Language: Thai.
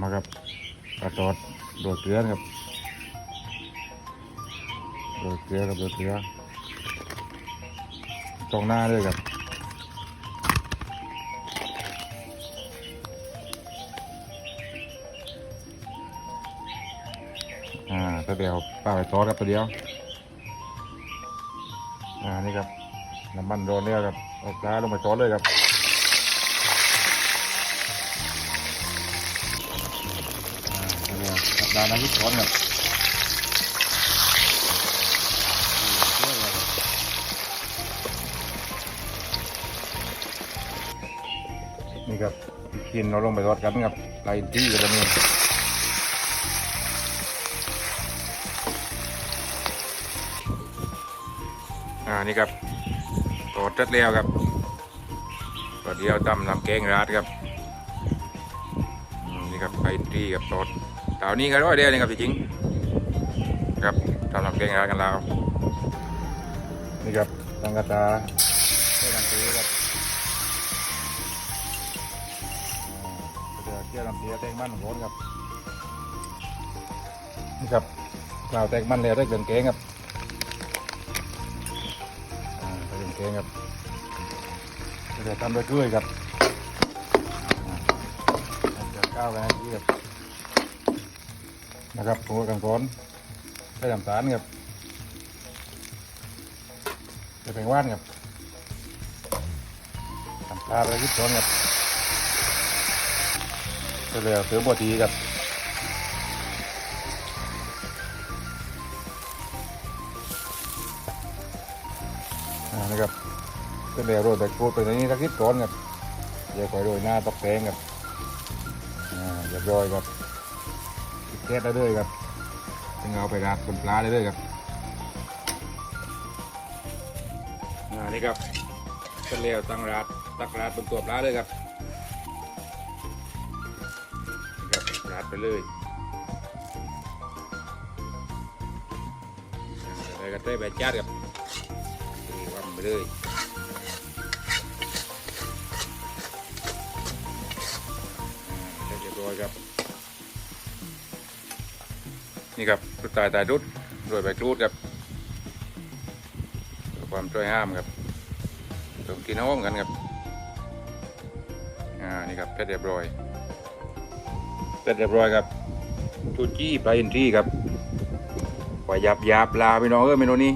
มาครับกระตอดโดดเกลือครับโดดเกลือครับโดดเกลือตรงหน้าด้วยครับอ่าตัวเดียวป้าไปทอดครับตัวเดียวอ่านี่ครับน้ำมันโดนเนี่ยครับเอาปลาลงไปทอดเลยครับ เนี่ยสัปดาห์ละที่สอนครับนี่ครับพี่คินเราลงไปทอดกันครับไล่ที่กันแล้วนี่อ่านี่ครับทอดเสร็จแล้วครับก็เดียวตำน้ำแกงราดครับนี่ครับไอทีกับตอด เต่านี้ก็ร้อยเดียวนี่ครับจริงๆครับทำลำเกงร้านกันแล้วนี่ครับตังกระตาใช้ลำเตีครับอ่าเดี๋ยวเกี่ยวลำเตียแตงมันร้อนครับนี่ครับกล่าวแตงมันแล้วได้เกลือเกงครับอ่าได้เกลือเกงครับเดี๋ยวทำด้วยกล้วยครับเดือดก้าวกันที่ครับ นะครับผมก็กังก้อนใช้น้ำตาลครับใส่แป้งว่านครับน้ำตาลอะไรที่ช้อนครับเสร็จแล้วเติมบะทีครับนะครับเสร็จแล้วโรยแบคฟูดไปในนี้สักนิดก่อนครับเดี๋ยวคอยโรยหน้าตกแต่งครับอ่าเรียบร้อยครับ ก๊สได้เลยครับถึงเอาไปราดบนปลาได้เลยครับอ่านี่ครับเสร็จแล้วตั้งราดตักราดบนตัวปลาเลยครับนะครับราดไปเลยอ่าแล้วก็เต้ใบจัดครับนี่วางไปเลย นี่ครับรุดตายตายรุดรวยใบกรูดครับความช่วยห้ามครับเติมกินหอมกันครับอ่านี่ครับเสร็จเรียบร้อยเสร็จเรียบร้อยครับทูจี้ปลาอินทรีครับปล่อยหยาบยับลาไปน้องเออเมนูนี้